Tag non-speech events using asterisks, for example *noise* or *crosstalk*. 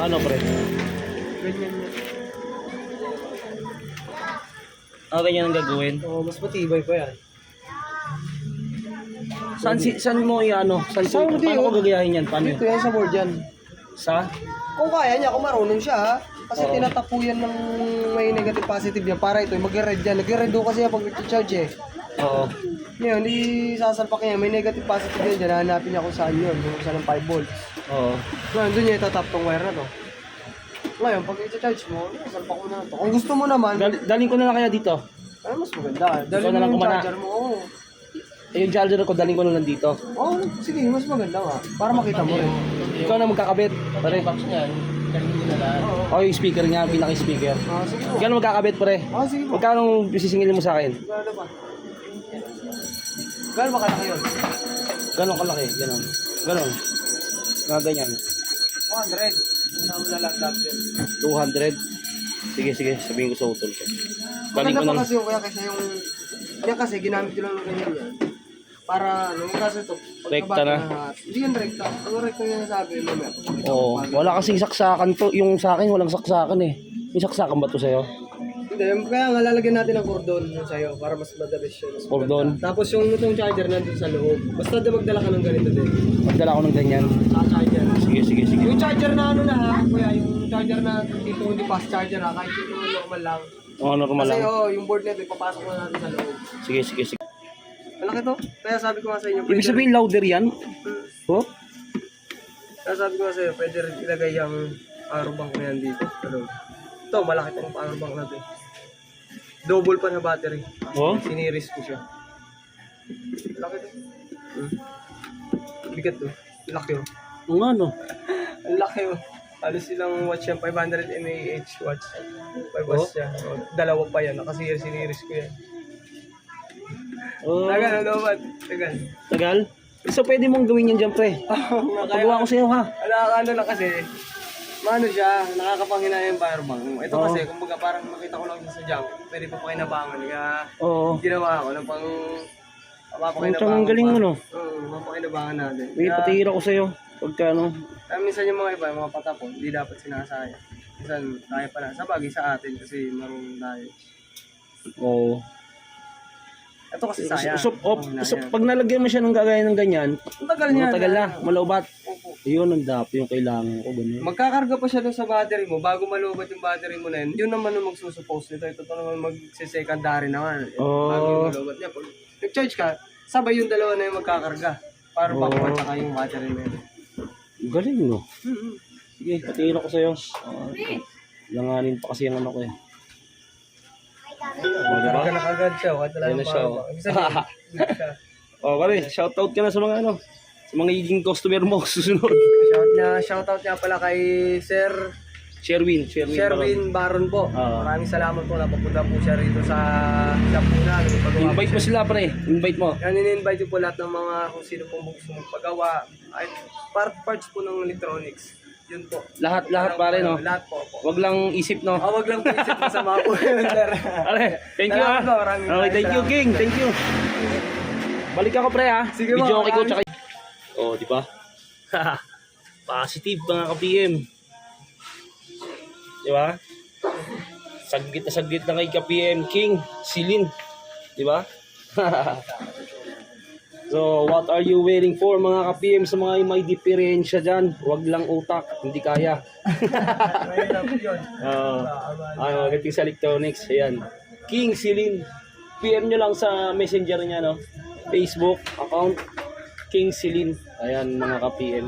Ano pre? Ganyan yan. Ah, ganyan ang gagawin. Oo, mas matibay pa yan. Saan, si, saan mo i-ano? Saan, Saan mo di, paano ko oh? gagayahin yan? Paano Dito yun? yan sa board yan. Sa? Kung kaya niya, kung marunong siya ha. Kasi Oo. tinatapo yan ng may negative positive yan. Para ito, mag-red yan. Nag-red kasi yan pag charge eh. Oo. Ngayon, di sasalpak niya. May negative positive yan dyan. Hanapin niya kung saan yun. Kung saan ang 5 volts. Oo. Ngayon, doon niya itatap tong wire na to. Ngayon, pag i-charge mo, salpak mo na to. Kung gusto mo naman, Dal- daling ko na lang kaya dito. ay mas maganda. Dali Ikaw na mo lang yung kumana. charger mo. Oo. Eh, yung charger ko, daling ko na lang dito. Oo, sige, mas maganda nga. Para makita mo rin. Ikaw na magkakabit. Pare. Oo. O, yung speaker niya, pinaka-speaker. Ah, sige po. Ikaw na magkakabit, pare. Ah, sige po. Magkano sisingilin mo sa akin? Gano'n ba? Gano'n ba kalaki yun? Ganon kalaki, ganon. Ganon. Mga ganyan. 100. Kasama na laptop yun. 200. Sige, sige, sabihin ko sa utol ko. Daling ko Maganda pa kasi yung kaya kasi yung... Yan kasi, ginamit ko lang ng ganyan yan. Para, ano, kasi ito, Rekta na. Hindi yan rekta. Ang rekta niya sabi, mamaya. Oo. Wala kasing saksakan to. Yung sa akin, walang saksakan eh. May saksakan ba to sa'yo? Hindi, kaya nga lalagyan natin ng cordon yung sa'yo para mas madalas siya. mas Cordon? maganda. Tapos yung itong charger nandun sa loob. Basta da magdala ka ng ganito din. Magdala ko ng ganyan. Sa charger. Sige, sige, sige. Yung charger na ano na ha, kuya, yung charger na dito hindi fast charger ha, kahit yung normal lang. Oo, normal Kasi lang. oh, yung board nito ipapasok na natin sa loob. Sige, sige, sige. Malaki to. Kaya sabi ko nga sa inyo, Ibig sabihin louder yan? Hmm. Oh? Kaya sabi ko nga sa inyo, pwede rin ilagay yung power bank na yan dito. Ano? Ito, malaki tong power bank natin. Double pa na battery. Oh? Siniris ko siya. Laki to. Hmm. Bigat to. Laki oh. Oo nga no. Ang laki oh. Halos silang watch yan, 500 mAh watch. 5 watts siya. Oh, dalawa pa yan, nakasir siniris ko yan. Oh, Tagal, ano ba? Tagal. tagal? So pwede mong gawin yan dyan, pre. Pagawa ko sa'yo, ha? Wala ano lang kasi, maano siya, nakakapanghinaya yung firebank. Ito Oo. kasi, kumbaga parang nakita ko lang sa junk, pwede pa pakinabangan. Kaya Oo. ginawa ko na pang Ang mapapakinabangan. ang galing mo, no? Oo, mapapakinabangan natin. May Kaya, patira ko sa'yo. Pagka ano. kaya minsan yung mga iba, yung mga patapon, hindi dapat sinasaya. Minsan, kaya pala. Sa bagay sa atin kasi marunong tayo. Oo. Ito kasi sayang. So, op, Panghinaya. so, pag nalagyan mo siya ng gagaya ng ganyan, Ang tagal niya. matagal na, malaubat. Yun ang dapat yung kailangan ko, ganyan. Magkakarga pa siya doon sa battery mo bago malubat yung battery mo na yun. Yun naman yung magsusuppose nito. Ito to naman magse-secondary naman. Oh. Bago yung malubat niya. Pag nag-charge ka, sabay yung dalawa na yung magkakarga. Para Oh. backward tsaka yung battery mo yun. Galing, no? Mm-hmm. Sige, patira ko sa'yo. Uh, langanin pa kasi yung ano ko eh. Oh, diba? Karga na kagad siya. Wala na siya, power oh. Ibig sabihin, hindi siya. Oh, pare, shoutout ka na sa mga ano, sa mga higing customer mo *laughs* susunod. Shout niya, shoutout niya pala kay Sir Sherwin, Sherwin. Sherwin Baron po. Ah. Maraming salamat po. Napapunta po siya rito sa shop po na. Baron. Invite mo sila, pre. Invite mo. Yan, in-invite po lahat ng mga kung sino pong gusto magpagawa. Ay, part, parts po ng electronics. Yun po. Lahat, lahat, pare, no? Lahat po po. Wag lang isip, no? Ah, wag lang po isip masama po yun, *laughs* sir. Pare, thank you, Salamat ah. Okay, thank you. King. Thank you. Balik ako, pre, ah. Sige, Video mga okay ko, maraming- tsaka... Oh, di ba? *laughs* Positive, mga ka-PM. Di ba? Saglit na saglit na kay ka-PM King, Silin. Di ba? *laughs* so, what are you waiting for mga ka-PM sa mga may diferensya dyan? Huwag lang utak, hindi kaya. *laughs* Oo. Ay, magating sa electronics. Ayan. King Silin. PM nyo lang sa messenger niya, no? Facebook account. King Silin. Ayan, mga ka-PM.